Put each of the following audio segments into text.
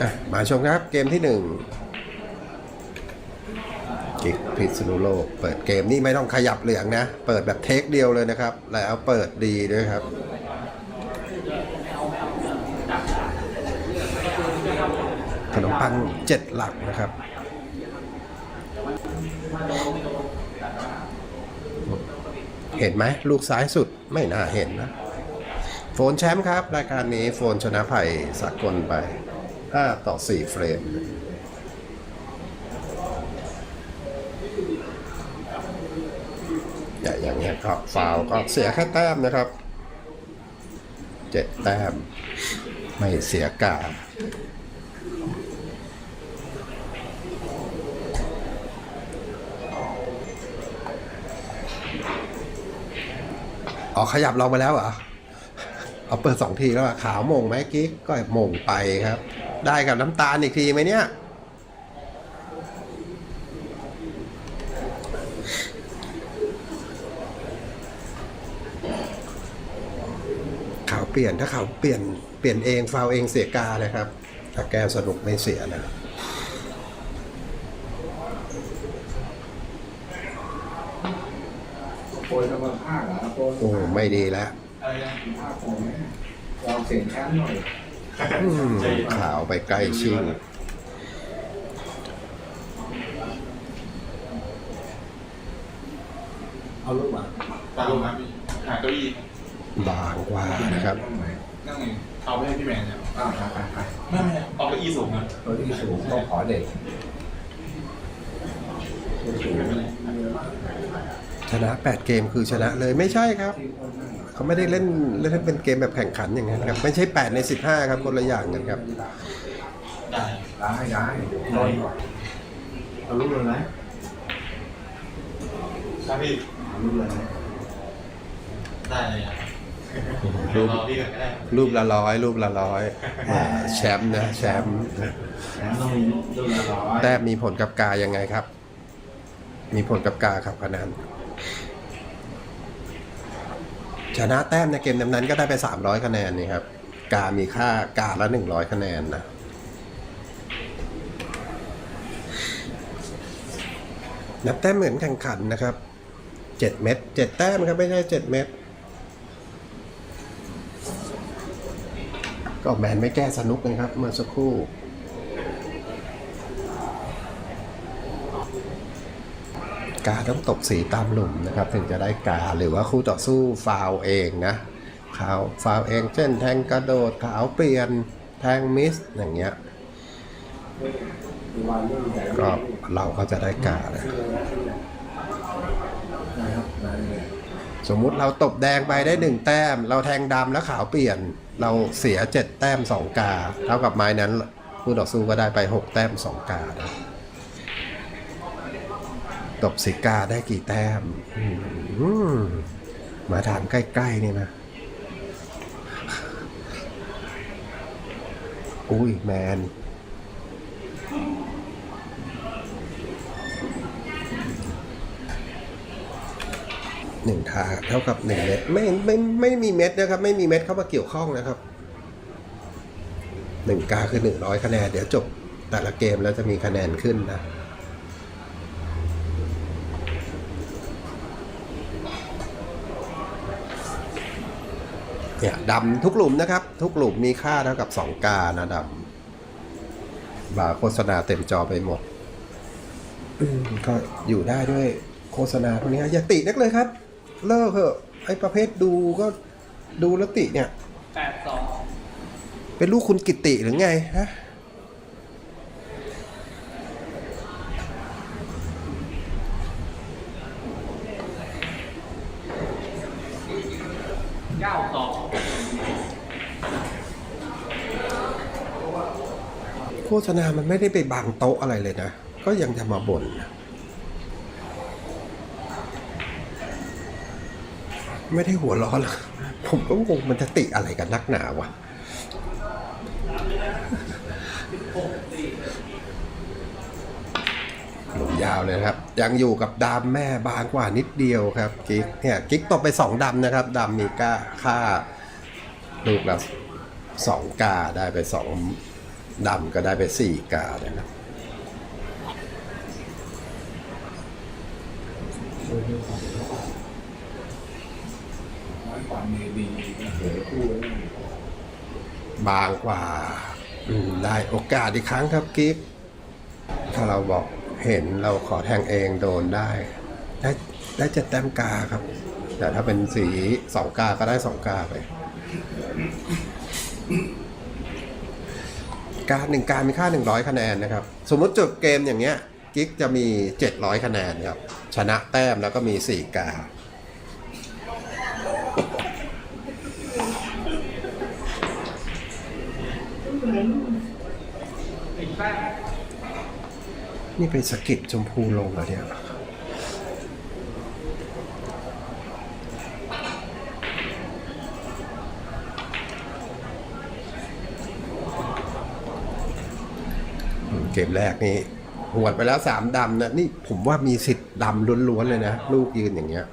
อะมาชมครับเกมที่หนึ่งกิกพิษณุโลก เปิดเกมนี่ไม่ต้องขยับเหลืองนะ เปิดแบบเทคเดียวเลยนะครับ แล้วเปิดดีด้วยครับขนมปังเจ็ดหลักนะครับเห็นไหมลูกซ้ายสุดไม่น่าเห็นนะ โฟนแชมป์ครับ รายการนี้โฟนชนะไผ่สากลไป 5 ต่อ 4 เฟรม อย่างเงี้ยครับฟาวก็เสียแค่แต้มนะครับ เจ็ดแต้ม ไม่เสียกาอ๋อขยับเราไปแล้วเหรอ เอาเปิดสองทีแล้วอะขาวมงไหมกิ๊กก็มงไปครับ ได้กับน้ำตาลอีกทีไหมเนี่ย ขาวเปลี่ยนถ้าขาวเปลี่ยนเปลี่ยนเองฟาวเองเสียกาเลยครับถ้าแก้วสนุกไม่เสียนะโปรยกำลังภาคเหรอโปรยโอ้ไม่ดีแล้วอะไรนะภาคโปรยไหมเราเสียงแชมป์หน่อย อืมขาวไปใกล้ชิงเอาลูกมาตามครับพี่หาเก้าอี้บางกว่านะครับ นั่งไหนนั่งไงเอาไปให้พี่แมนเนี่ยอ้าวไปไปไปไม่ไม่เอาเก้าอี้สูงนะตัวที่สูงก็ขอเด็กไม่เป็นไรชนะ 8 เกมคือชนะเลยไม่ใช่ครับ เขาไม่ได้เล่นเล่นเป็นเกมแบบแข่งขันอย่างนั้นครับ ไม่ใช่ 8 ใน 15 ครับคนละอย่างกันครับได้ได้ได้นอนก่อนเอาลูกเลยไหมครับพี่เอาลูกเลยไหมได้เลยครับรูปรูปละร้อยรูปละร้อยแชมป์นะแชมป์แชมป์ต้องมีลูกละร้อยแต้มมีผลกับกายังไงครับ มีผลกับกาครับคะแนน ชนะแต้มในเกมนั้นๆก็ได้ไป 300 คะแนนนี่ครับ กามีค่ากาละ 100 คะแนนนะนับแต้มเหมือนแข่งขันนะครับ 7 เม็ด7แต้มครับไม่ใช่ 7 เม็ดก็แมนไม่แก้สนุกนะครับเมื่อสักครู่ กาต้องตกสีตามหลุมนะครับ ถึงจะได้กาหรือว่าคู่ต่อสู้ฟาวเองนะขาวฟาวเองเช่นแทงกระโดดขาวเปลี่ยนแทงมิสอย่างเงี้ยก็เราก็จะได้กานะนะครับได้เลยสมมุติเราตบแดงไปได้หนึ่งแต้ม เราแทงดำแล้วขาวเปลี่ยน เราเสียเจ็ดแต้มสองกา เท่ากับไม้นั้น คู่ต่อสู้ก็ได้ไปหกแต้มสองกานะ ตบสิกาได้กี่แต้มมาถามใกล้ๆนี่นะ อุ้ย แมน หนึ่งทาเท่ากับหนึ่งเม็ดไม่ไม่ไม่มีเม็ดนะครับ ไม่มีเม็ดเข้ามาเกี่ยวข้องนะครับหนึ่งกาคือหนึ่งร้อยคะแนน เดี๋ยวจบแต่ละเกมแล้วจะมีคะแนนขึ้นนะ เนี่ยดำทุกหลุมนะครับ ทุกหลุมมีค่าเท่ากับสองกานะดำบาร์โฆษณาเต็มจอไปหมดอืมก็อยู่ได้ด้วยโฆษณาพวกนี้อย่าตินักเลยครับ เลิกเถอะไอ้ประเภทดูก็ดูแล้วติเนี่ยแปดสองเป็นลูกคุณกิติหรือไงฮะ ก้าสอโฆษณามันไม่ได้ไปบังโต๊ะอะไรเลยนะ ก็ยังจะมาบ่นไม่ได้หัวร้อนหรอกผมก็งงมันจะติอะไรกันนักหนาวะ หลุม ยาวเลยครับ ยังอยู่กับดำแม่บางกว่านิดเดียวครับกิ๊กเนี่ยกิ๊กตบไปสองดำนะครับดำมีก้าค่าลูกละสองกาได้ไปสองดำก็ได้ไปสี่กานะครับควาเมบีเหลือคู่แล้วบางกว่าได้โอกาสอีกครั้งครับกิฟถ้าเราบอก เห็นเราขอแทงเองโดนได้ ได้ได้เจ็ดแต้มกาครับ แต่ถ้าเป็นสีสองกาก็ได้สองกาไปการหนึ่งการมีค่า 100 คะแนนนะครับ สมมติจบเกมอย่างเงี้ยกิ๊กจะมี 700 คะแนนครับ ชนะแต้มแล้วก็มี 4 กา นี่เป็นสกิดชมพูลงเหรอเนี่ยเกมแรกนี่หวดไปแล้วสามดำนะนี่ผมว่ามีสิทธิ์ดำล้วนๆเลยนะ ลูกยืนอย่างเงี้ย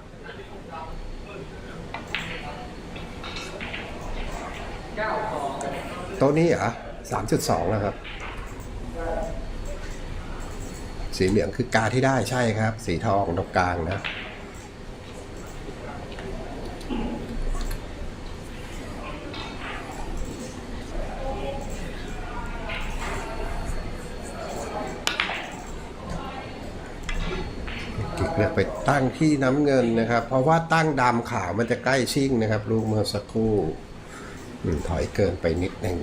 โต๊ะนี้เหรอสามจุดสองนะครับ สีเหลืองคือกาที่ได้ใช่ครับ สีทองตรงกลางนะกิกเลือกไปตั้งที่น้ำเงินนะครับ เพราะว่าตั้งดำขาวมันจะใกล้ชิ่งนะครับ ลูกเมื่อสักครู่ถอยเกินไปนิดหนึ่ง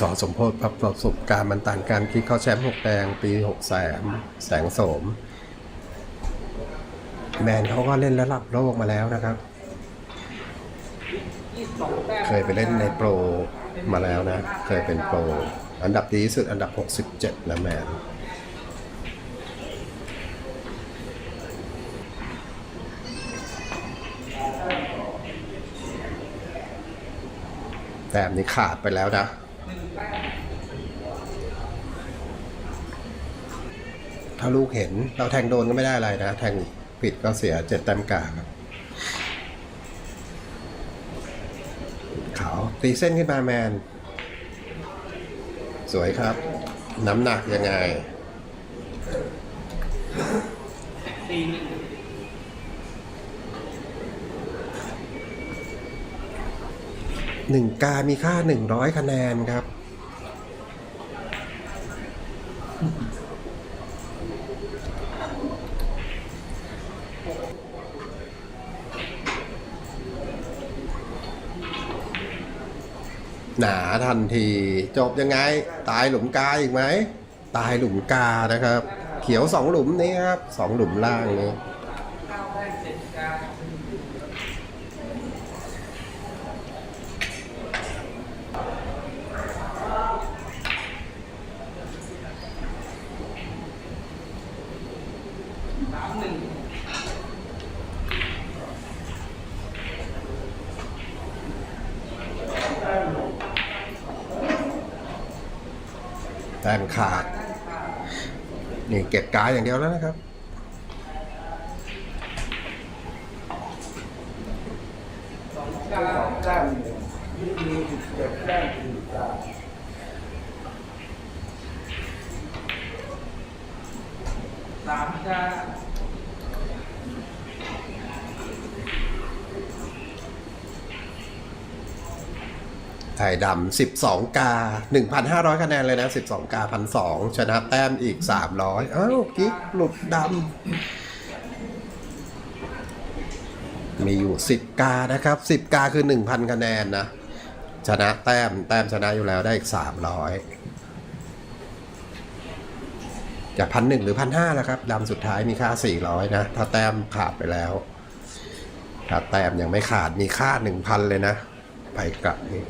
สอสมโพธิประสบการณ์มันต่างกันคิดเข้าแชมป์หกแดงปีหกแสนแสงโสม แมนเขาก็เล่นระดับโลกมาแล้วนะครับ เคยไปเล่นในโปรมาแล้วนะ เคยเป็นโปร อันดับดีที่สุดอันดับ 67 นะแมนแต้มนี้ขาดไปแล้วนะ ถ้าลูกเห็นเราแทงโดนก็ไม่ได้อะไรนะ แทงผิดก็เสียเจ็ดแต้มกาครับขาวตีเส้นขึ้นมาแมน สวยครับ น้ำหนักยังไงหนึ่ง หนึ่งกามีค่าหนึ่งร้อยคะแนนครับ หนาทันที จบยังไง ตายหลุมกาอีกไหม ตายหลุมกานะครับ เขียวสองหลุมนี้ครับสองหลุมล่างนี้ แต้มขาด นี่เก็บกายอย่างเดียวแล้วนะครับ สามยี่มีสิบเจ็ดแต้มสี่กาสามชาไทยดำสิบสองกาหนึ่งพันห้าร้อยคะแนนเลยนะสิบสองกาพันสองชนะแต้มอีกสามร้อยอ้าวกิ๊กหลุดดำ มีอยู่สิบกา นะครับสิบกาคือหนึ่งพันคะแนนนะ ชนะแต้ม แต้มชนะอยู่แล้วได้อีกสามร้อยจากพันหนึ่งหรือพันห้าแล้วครับดำสุดท้ายมีค่าสี่ร้อยนะ ถ้าแต้มขาดไปแล้ว ถ้าแต้มยังไม่ขาดมีค่าหนึ่งพันเลยนะ ไปกลับนี่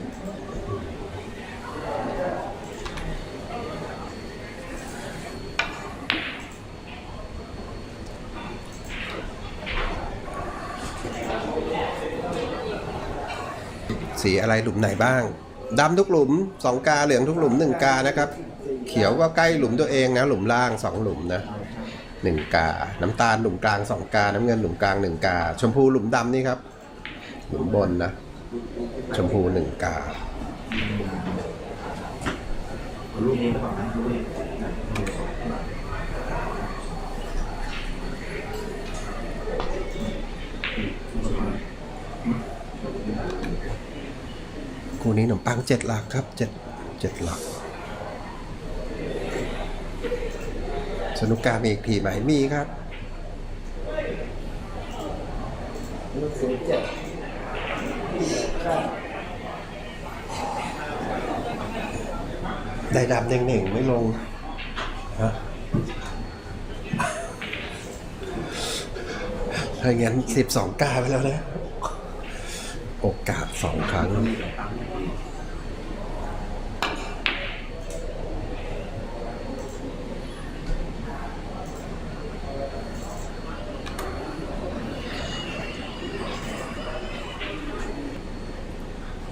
สีอะไรหลุมไหนบ้างดำทุกหลุมสองกาเหลืองทุกหลุมหนึ่งกานะครับ เขียวก็ใกล้หลุมตัวเองนะหลุมล่างสองหลุมนะหนึ่งกา น้ำตาลหลุมกลางสองกา น้ำเงินหลุมกลางหนึ่งกา ชมพูหลุมดำนี่ครับ หลุมบนนะ ชมพูหนึ่งการูปนี้หรือเปล่านะรูปนี้คู่นี้ขนมปังเจ็ดหลักครับเจ็ดเจ็ดหลัก สนุกการมีอีกทีไหมมีครับ ได้ดำเน่งๆไม่ลงฮะถ้าอย่างนั้นสิบสองกาไปแล้วนะโอกาสสองครั้ง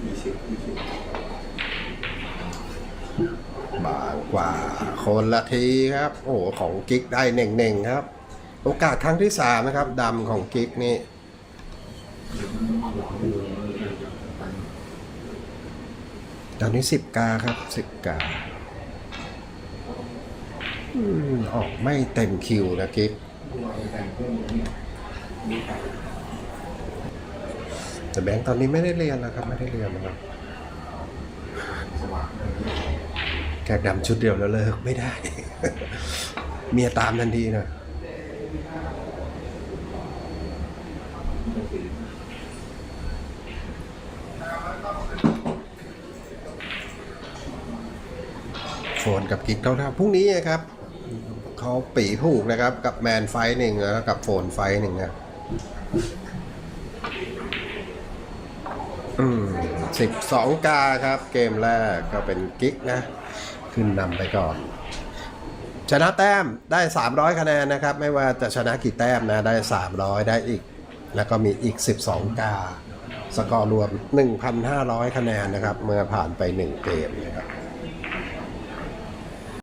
มีสิบมีสิบบางกว่า คนละทีครับ โอ้โหของกิ๊กได้เน่งๆครับ โอกาสครั้งที่สามนะครับดำของกิ๊กนี่ตอนนี้สิบกาครับสิบกาอืมออกไม่เต็มคิวนะกิ๊กแต่แบงค์ตอนนี้ไม่ได้เรียนนะครับ ไม่ได้เรียนนะครับ แขกดำชุดเดียวแล้วเลิกไม่ได้ เมียตามทันทีนะโฟนกับกิ๊กเขาทำพรุ่งนี้นะครับเขาปีผูกนะครับ กับแมนไฟท์หนึ่งแล้วกับโฟนไฟท์หนึ่งนะอืมสิบสองกาครับ เกมแรกก็เป็นกิ๊กนะ ขึ้นนำไปก่อน ชนะแต้มได้ 300 คะแนนนะครับ ไม่ว่าจะชนะกี่แต้มนะได้ 300 ได้อีก แล้วก็มีอีก 12 กา สกอร์รวม 1,500 คะแนนนะครับ เมื่อผ่านไป 1 เกมนะครับ